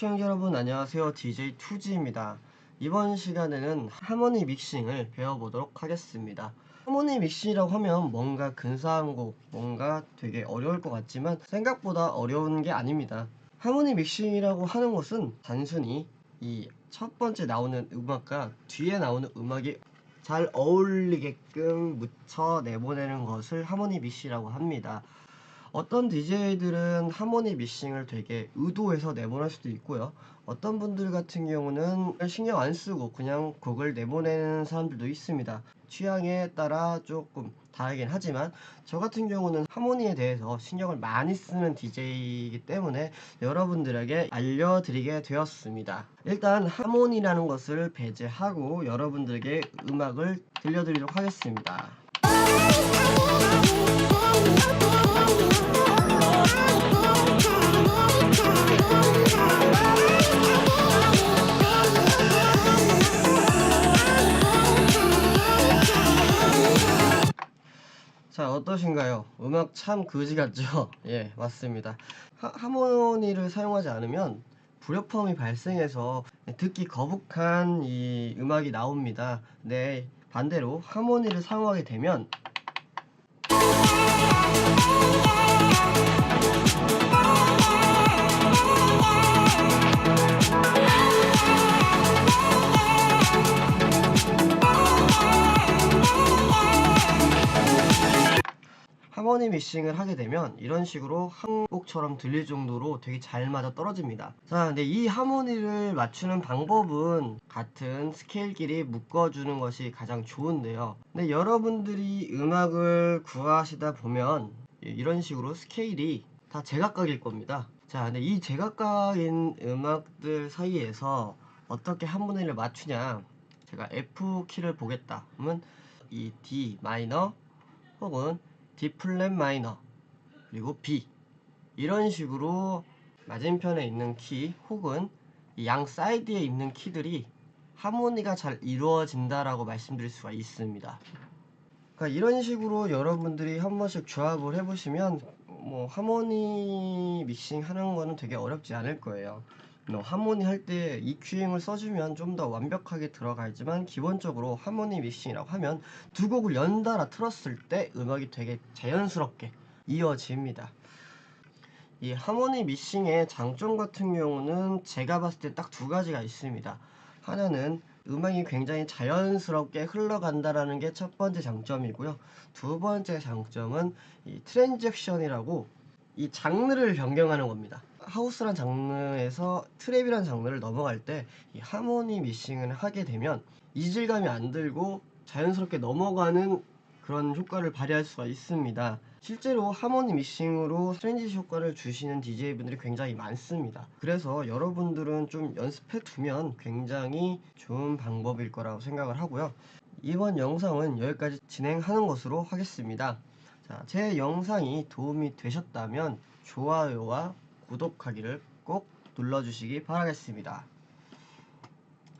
시청자 여러분 안녕하세요. DJ 투지입니다. 이번 시간에는 하모니 믹싱을 배워보도록 하겠습니다. 하모니 믹싱이라고 하면 뭔가 근사한 곡 뭔가 되게 어려울 것 같지만 생각보다 어려운 게 아닙니다. 하모니 믹싱이라고 하는 것은 단순히 이 첫 번째 나오는 음악과 뒤에 나오는 음악이 잘 어울리게끔 묻혀 내보내는 것을 하모니 믹싱이라고 합니다 어떤 DJ들은 하모니 믹싱을 되게 의도해서 내보낼 수도 있고요. 어떤 분들 같은 경우는 신경 안 쓰고 그냥 곡을 내보내는 사람들도 있습니다. 취향에 따라 조금 다르긴 하지만 저 같은 경우는 하모니에 대해서 신경을 많이 쓰는 DJ이기 때문에 여러분들에게 알려드리게 되었습니다. 일단 하모니라는 것을 배제하고 여러분들에게 음악을 들려드리도록 하겠습니다. 자 어떠신가요? 음악 참 그지 같죠? 예 맞습니다 하, 하모니를 사용하지 않으면 불협화음이 발생해서 듣기 거북한 이 음악이 나옵니다 네 반대로 하모니를 사용하게 되면 하모니 믹싱을 하게 되면 이런 식으로 한 곡처럼 들릴 정도로 되게 잘 맞아 떨어집니다. 자, 근데 이 하모니를 맞추는 방법은 같은 스케일끼리 묶어주는 것이 가장 좋은데요. 근데 여러분들이 음악을 구하시다 보면 이런 식으로 스케일이 다 제각각일 겁니다. 자, 근데 이 제각각인 음악들 사이에서 어떻게 하모니를 맞추냐? 제가 F 키를 보겠다. 그러면 이 D 마이너 혹은 D 플랫 마이너 그리고 B 이런 식으로 맞은편에 있는 키 혹은 이양 사이드에 있는 키들이 하모니가 잘 이루어진다라고 말씀드릴 수가 있습니다. 그러니까 이런 식으로 여러분들이 한 번씩 조합을 해보시면 뭐 하모니 믹싱 하는 거는 되게 어렵지 않을 거예요. 뭐 하모니 할 때 EQing을 써주면 좀 더 완벽하게 들어가지만 기본적으로 하모니 믹싱이라고 하면 두 곡을 연달아 틀었을 때 음악이 되게 자연스럽게 이어집니다. 이 하모니 믹싱의 장점 같은 경우는 제가 봤을 때 딱 두 가지가 있습니다. 하나는 음악이 굉장히 자연스럽게 흘러간다라는 게 첫 번째 장점이고요. 두 번째 장점은 이 트랜잭션이라고 이 장르를 변경하는 겁니다. 하우스란 장르에서 트랩이란 장르를 넘어갈 때 이 하모니 믹싱을 하게 되면 이질감이 안 들고 자연스럽게 넘어가는 그런 효과를 발휘할 수가 있습니다. 실제로 하모니 믹싱으로 트랜지시 효과를 주시는 DJ분들이 굉장히 많습니다. 그래서 여러분들은 좀 연습해 두면 굉장히 좋은 방법일 거라고 생각을 하고요. 이번 영상은 여기까지 진행하는 것으로 하겠습니다. 자, 제 영상이 도움이 되셨다면 좋아요와 구독하기를 꼭 눌러주시기 바라겠습니다.